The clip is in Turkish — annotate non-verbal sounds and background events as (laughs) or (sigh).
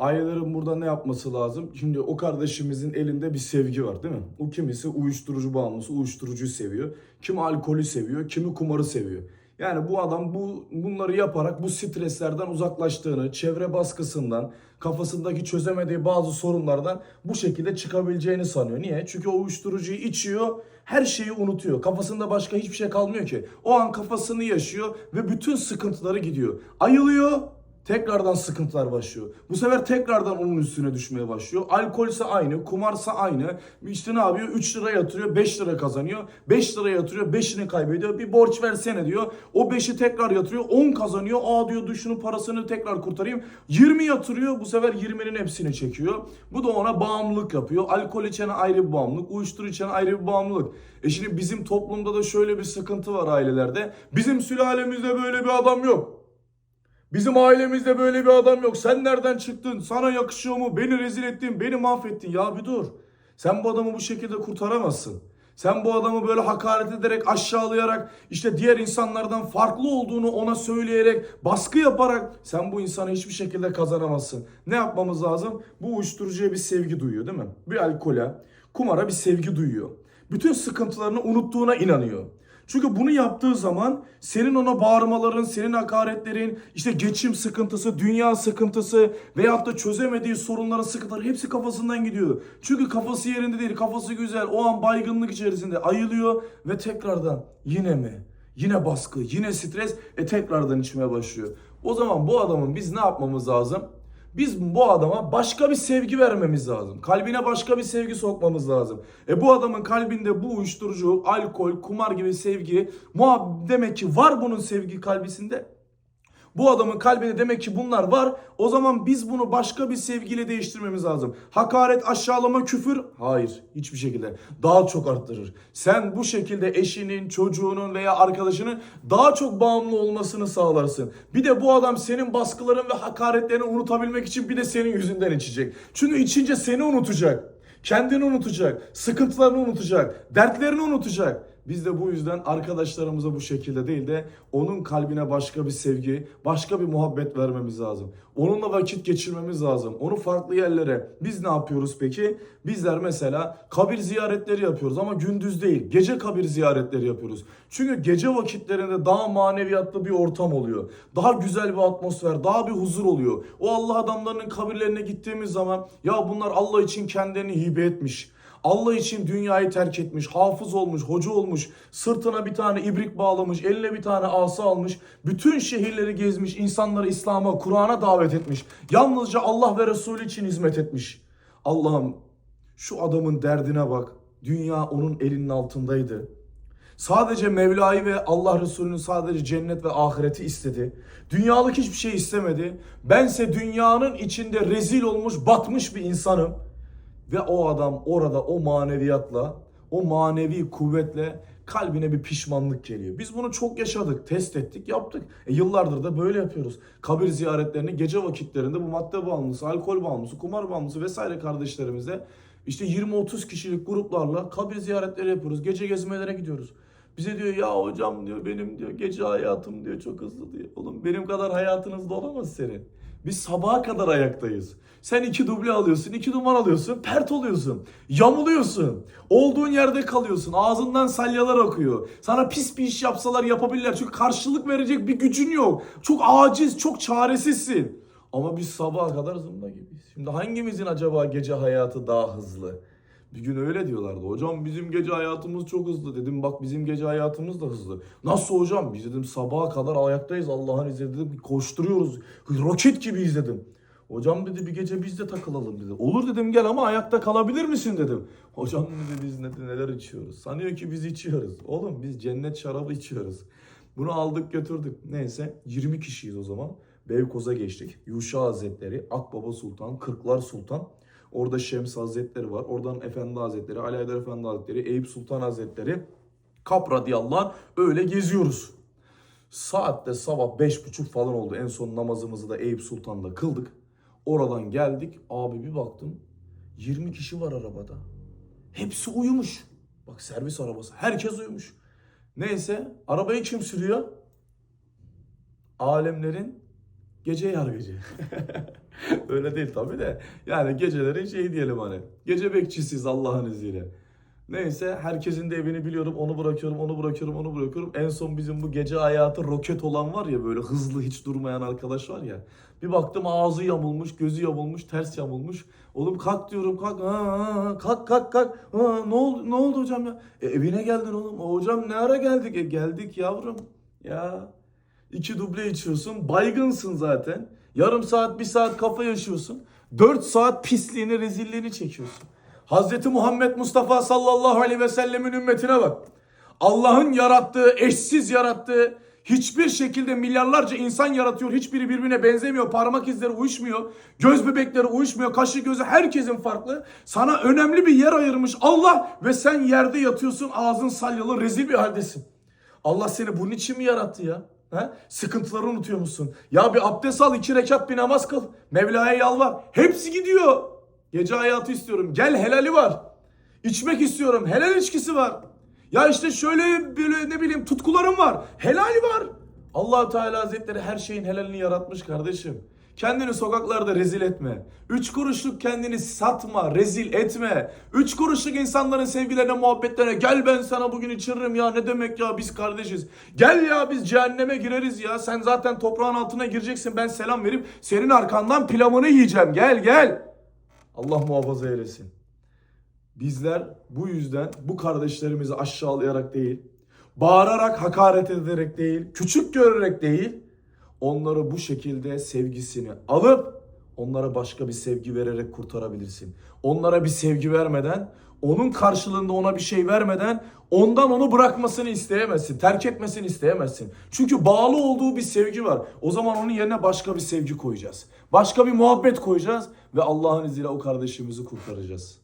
Ailelerin burada ne yapması lazım? Şimdi o kardeşimizin elinde bir sevgi var değil mi? O kimisi uyuşturucu bağımlısı, uyuşturucuyu seviyor. Kimi alkolü seviyor, kimi kumarı seviyor. Yani bu adam bu bunları yaparak bu streslerden uzaklaştığını, çevre baskısından, kafasındaki çözemediği bazı sorunlardan bu şekilde çıkabileceğini sanıyor. Niye? Çünkü o uyuşturucuyu içiyor, her şeyi unutuyor. Kafasında başka hiçbir şey kalmıyor ki. O an kafasını yaşıyor ve bütün sıkıntıları gidiyor. Ayılıyor, Tekrardan sıkıntılar başlıyor. Bu sefer tekrardan onun üstüne düşmeye başlıyor. Alkolse aynı, kumarsa aynı. İşte ne yapıyor? 3 lira yatırıyor, 5 lira kazanıyor. 5 lira yatırıyor, 5'ini kaybediyor. Bir borç versene diyor. O 5'i tekrar yatırıyor, 10 kazanıyor. Aa diyor dur şunun parasını tekrar kurtarayım. 20 yatırıyor, bu sefer 20'nin hepsini çekiyor. Bu da ona bağımlılık yapıyor. Alkol içene ayrı bir bağımlılık, uyuşturucu içene ayrı bir bağımlılık. E şimdi bizim toplumda da şöyle bir sıkıntı var ailelerde. Bizim sülalemizde böyle bir adam yok. Bizim ailemizde böyle bir adam yok. Sen nereden çıktın? Sana yakışıyor mu? Beni rezil ettin, beni mahvettin. Ya bir dur. Sen bu adamı bu şekilde kurtaramazsın. Sen bu adamı böyle hakaret ederek, aşağılayarak, işte diğer insanlardan farklı olduğunu ona söyleyerek, baskı yaparak sen bu insanı hiçbir şekilde kazanamazsın. Ne yapmamız lazım? Bu uyuşturucuya bir sevgi duyuyor değil mi? Bir alkole, kumara bir sevgi duyuyor. Bütün sıkıntılarını unuttuğuna inanıyor. Çünkü bunu yaptığı zaman senin ona bağırmaların, senin hakaretlerin, işte geçim sıkıntısı, dünya sıkıntısı veyahut da çözemediği sorunların sıkıntıları hepsi kafasından gidiyor. Çünkü kafası yerinde değil, kafası güzel. O an baygınlık içerisinde ayılıyor ve tekrardan yine mi? Yine baskı, yine stres, e tekrardan içmeye başlıyor. O zaman bu adamın biz ne yapmamız lazım? Biz bu adama başka bir sevgi vermemiz lazım. Kalbine başka bir sevgi sokmamız lazım. E bu adamın kalbinde bu uyuşturucu, alkol, kumar gibi sevgi muhab demek ki var bunun sevgi kalbisinde. Bu adamın kalbinde demek ki bunlar var. O zaman biz bunu başka bir sevgiyle değiştirmemiz lazım. Hakaret, aşağılama, küfür hayır hiçbir şekilde. Daha çok arttırır. Sen bu şekilde eşinin, çocuğunun veya arkadaşının daha çok bağımlı olmasını sağlarsın. Bir de bu adam senin baskıların ve hakaretlerini unutabilmek için bir de senin yüzünden içecek. Çünkü içince seni unutacak. Kendini unutacak, sıkıntılarını unutacak, dertlerini unutacak. Biz de bu yüzden arkadaşlarımıza bu şekilde değil de onun kalbine başka bir sevgi, başka bir muhabbet vermemiz lazım. Onunla vakit geçirmemiz lazım. Onu farklı yerlere. Biz ne yapıyoruz peki? Bizler mesela kabir ziyaretleri yapıyoruz ama gündüz değil. Gece kabir ziyaretleri yapıyoruz. Çünkü gece vakitlerinde daha maneviyatlı bir ortam oluyor. Daha güzel bir atmosfer, daha bir huzur oluyor. O Allah adamlarının kabirlerine gittiğimiz zaman ya bunlar Allah için kendilerini hibe etmiş. Allah için dünyayı terk etmiş, hafız olmuş, hoca olmuş, sırtına bir tane ibrik bağlamış, eline bir tane asa almış, bütün şehirleri gezmiş, insanları İslam'a, Kur'an'a davet etmiş. Yalnızca Allah ve Resulü için hizmet etmiş. Allah'ım şu adamın derdine bak. Dünya onun elinin altındaydı. Sadece Mevla'yı ve Allah Resulü'nün sadece cennet ve ahireti istedi. Dünyalık hiçbir şey istemedi. Bense dünyanın içinde rezil olmuş, batmış bir insanım. Ve o adam orada o maneviyatla, o manevi kuvvetle kalbine bir pişmanlık geliyor. Biz bunu çok yaşadık, test ettik, yaptık. E yıllardır da böyle yapıyoruz. Kabir ziyaretlerini gece vakitlerinde bu madde bağımlısı, alkol bağımlısı, kumar bağımlısı vesaire kardeşlerimize işte 20-30 kişilik gruplarla kabir ziyaretleri yapıyoruz. Gece gezmelere gidiyoruz. Bize diyor ya hocam diyor benim diyor gece hayatım diyor çok hızlı diyor. Oğlum benim kadar hayatın hızlı olamaz senin. Biz sabaha kadar ayaktayız. Sen iki duble alıyorsun, iki duman alıyorsun, pert oluyorsun, yamuluyorsun. Olduğun yerde kalıyorsun, ağzından salyalar akıyor. Sana pis bir iş yapsalar yapabilirler çünkü karşılık verecek bir gücün yok. Çok aciz, çok çaresizsin. Ama biz sabaha kadar zımba gibiyiz. Şimdi hangimizin acaba gece hayatı daha hızlı? Bir gün öyle diyorlardı. Hocam bizim gece hayatımız çok hızlı. Dedim bak bizim gece hayatımız da hızlı. Nasıl hocam? Biz dedim sabaha kadar ayaktayız Allah'ın izniyle dedim. Koşturuyoruz. Roket gibi izledim. Hocam dedi bir gece biz de takılalım dedi. Olur dedim gel ama ayakta kalabilir misin dedim. Hocam dedi biz ne, neler içiyoruz. Sanıyor ki biz içiyoruz. Oğlum biz cennet şarabı içiyoruz. Bunu aldık götürdük. Neyse 20 kişiyiz o zaman. Beykoz'a geçtik. Yuşa Hazretleri, Akbaba Sultan, Kırklar Sultan. Orada Şems Hazretleri var. Oradan Efendi Hazretleri, Ali Haydar Efendi Hazretleri, Eyüp Sultan Hazretleri, Kap radıyallahu anh öyle geziyoruz. Saatte sabah beş buçuk falan oldu. En son namazımızı da Eyüp Sultan'da kıldık. Oradan geldik. Abi bir baktım. 20 kişi var arabada. Hepsi uyumuş. Bak servis arabası. Herkes uyumuş. Neyse arabayı kim sürüyor? Alemlerin Gece yargıcı. (laughs) Öyle değil tabii de. Yani gecelerin şey diyelim hani. Gece bekçisiyiz Allah'ın izniyle. Neyse herkesin de evini biliyorum. Onu bırakıyorum, onu bırakıyorum, onu bırakıyorum. En son bizim bu gece hayatı roket olan var ya böyle hızlı hiç durmayan arkadaş var ya. Bir baktım ağzı yamulmuş, gözü yamulmuş, ters yamulmuş. Oğlum kalk diyorum kalk. Ha, kalk kalk kalk. Ha, ne oldu ne oldu hocam ya? E, evine geldin oğlum. "O, hocam ne ara geldik? E, geldik yavrum. Ya İki duble içiyorsun. Baygınsın zaten. Yarım saat, bir saat kafa yaşıyorsun. Dört saat pisliğini, rezilliğini çekiyorsun. Hazreti Muhammed Mustafa sallallahu aleyhi ve sellemin ümmetine bak. Allah'ın yarattığı, eşsiz yarattığı, hiçbir şekilde milyarlarca insan yaratıyor. Hiçbiri birbirine benzemiyor. Parmak izleri uyuşmuyor. Göz bebekleri uyuşmuyor. Kaşı gözü herkesin farklı. Sana önemli bir yer ayırmış Allah ve sen yerde yatıyorsun. Ağzın salyalı rezil bir haldesin. Allah seni bunun için mi yarattı ya? He? Sıkıntıları unutuyor musun? Ya bir abdest al, iki rekat bir namaz kıl. Mevla'ya yalvar. Hepsi gidiyor. Gece hayatı istiyorum. Gel helali var. İçmek istiyorum. Helal içkisi var. Ya işte şöyle böyle ne bileyim tutkularım var. Helali var. allah Teala Hazretleri her şeyin helalini yaratmış kardeşim. Kendini sokaklarda rezil etme. Üç kuruşluk kendini satma, rezil etme. Üç kuruşluk insanların sevgilerine, muhabbetlerine gel ben sana bugün içiririm ya ne demek ya biz kardeşiz. Gel ya biz cehenneme gireriz ya. Sen zaten toprağın altına gireceksin ben selam verip senin arkandan pilavını yiyeceğim. Gel gel. Allah muhafaza eylesin. Bizler bu yüzden bu kardeşlerimizi aşağılayarak değil, bağırarak, hakaret ederek değil, küçük görerek değil, onları bu şekilde sevgisini alıp onlara başka bir sevgi vererek kurtarabilirsin. Onlara bir sevgi vermeden, onun karşılığında ona bir şey vermeden ondan onu bırakmasını isteyemezsin, terk etmesini isteyemezsin. Çünkü bağlı olduğu bir sevgi var. O zaman onun yerine başka bir sevgi koyacağız. Başka bir muhabbet koyacağız ve Allah'ın izniyle o kardeşimizi kurtaracağız.